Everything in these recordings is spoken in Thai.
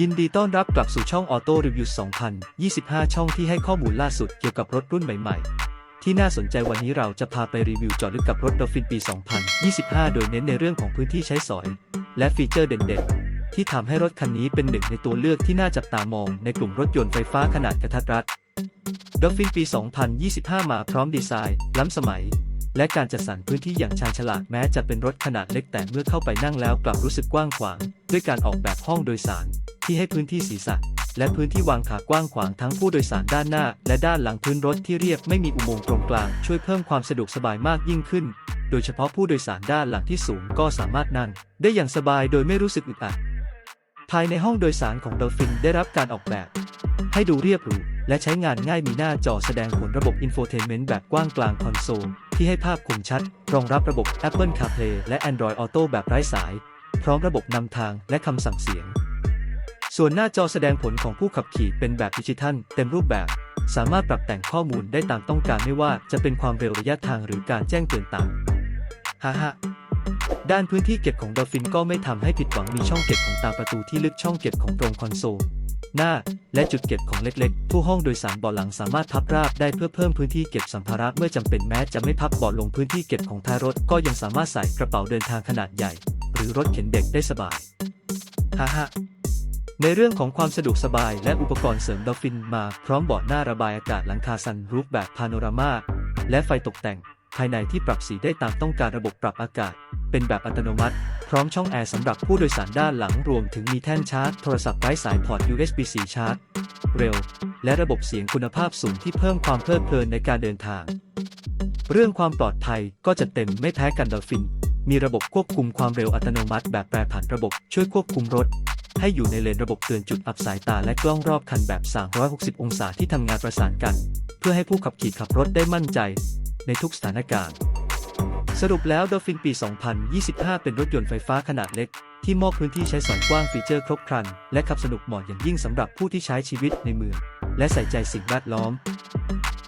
ยินดีต้อนรับกลับสู่ช่อง Auto Review 2025 ช่องที่ให้ข้อมูลล่าสุดเกี่ยวกับรถรุ่นใหม่ๆ ที่น่าสนใจวันนี้เราจะพาไปรีวิวเจอดลึกกับรถ Dolphin ปี 2025 โดยเน้นในเรื่องของพื้นที่ใช้สอย และฟีเจอร์เด่นๆ ที่ทำให้รถคันนี้เป็นหนึ่งในตัวเลือกที่น่าจับตามองในกลุ่มรถยนต์ไฟฟ้าขนาดกระทัดรัด Dolphin ปี 2025 มาพร้อมดีไซน์ ล้ำสมัย และการจัดสรรพื้นที่อย่างชาญฉลาดแม้จะเป็นรถขนาดเล็กแต่เมื่อเข้าไปนั่งแล้วกลับรู้สึกกว้างขวาง ด้วยการออกแบบห้องโดยสาร ที่ให้พื้นที่ศีรษะ และพื้นที่วางขากว้างขวางทั้งผู้โดยสารด้านหน้า และด้านหลังพื้นรถที่เรียบไม่มีอุโมงค์ตรงกลาง ช่วยเพิ่มความสะดวกสบายมากยิ่งขึ้น โดยเฉพาะผู้โดยสารด้านหลังที่สูงก็สามารถนั่งได้อย่างสบายโดยไม่รู้สึกอึดอัดภายในห้องโดยสารของ Dolphin ได้รับการออกแบบ ให้ดูเรียบหรู และใช้งานง่ายมีหน้าจอแสดงผลระบบ Infotainment แบบกว้างกลางคอนโซล ที่ให้ภาพคมชัด รองรับระบบ Apple CarPlay และ Android Auto แบบไร้สาย พร้อมระบบนำทางและคำสั่งเสียง ส่วนหน้าจอแสดงผลของผู้ขับขี่เป็นแบบดิจิทัลเต็มรูปแบบ สามารถปรับแต่งข้อมูลได้ตามต้องการไม่ว่าจะเป็นความเร็วระยะทางหรือการแจ้งเตือนตามฮ่าฮ่าด้านพื้นที่เก็บของ Dolphin ก็ไม่ทำให้ผิดหวังมีช่องเก็บของตามประตูที่ลึกช่องเก็บของตรงคอนโซล หน้า และจุดเก็บของเล็กๆ ผู้ห้องโดยสารเบาะหลังสามารถพับราบได้เพื่อเพิ่มพื้นที่เก็บสัมภาระเมื่อจำเป็นแม้จะไม่พับเบาะลงพื้นที่เก็บของท้ายรถก็ยังสามารถใส่กระเป๋าเดินทางขนาดใหญ่ หรือรถเข็นเด็กได้สบายฮ่าฮ่าในเรื่องของความสะดวกสบายและอุปกรณ์เสริมดอฟฟินมาพร้อมเบาะหน้าระบายอากาศหลังคาซันรูฟแบบพาโนรามาและไฟตกแต่ง ภายในที่ปรับสีได้ตามต้องการระบบปรับอากาศ เป็นแบบอัตโนมัติ ร้อมช่องแอร์สำหรับผู้โดยสารด้านหลังรวมถึงมีแท่นชาร์จโทรศัพท์ไร้สายพอร์ต USB-C ชาร์จ เร็ว และระบบเสียงคุณภาพสูงที่เพิ่มความเพลิดเพลินในการเดินทาง เรื่องความปลอดภัยก็จะเต็มไม่แพ้กันดอลฟิน มีระบบควบคุมความเร็วอัตโนมัติแบบแปรผันระบบช่วยควบคุมรถ ให้อยู่ในเลนระบบเตือนจุดอับสายตาและกล้องรอบคันแบบ 360 องศาที่ทำงานประสานกัน เพื่อให้ผู้ขับขี่ขับรถได้มั่นใจ ในทุกสถานการณ์ รุปแล้ว Dolphin ปี 2025 เป็นรถยนต์ไฟฟ้าขนาดเล็ก ที่มอบพื้นที่ใช้สอยกว้างฟีเจอร์ครบครัน และขับสนุกเหมาะอย่างยิ่งสำหรับผู้ที่ใช้ชีวิตในเมือง และใส่ใจสิ่งแวดล้อม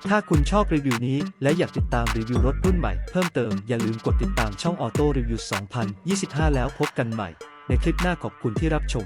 ถ้าคุณชอบรีวิวนี้และอยากติดตามรีวิวรถรุ่นใหม่เพิ่มเติม อย่าลืมกดติดตามช่อง Auto Review 2025 แล้วพบกันใหม่ ในคลิปหน้าขอบคุณที่รับชม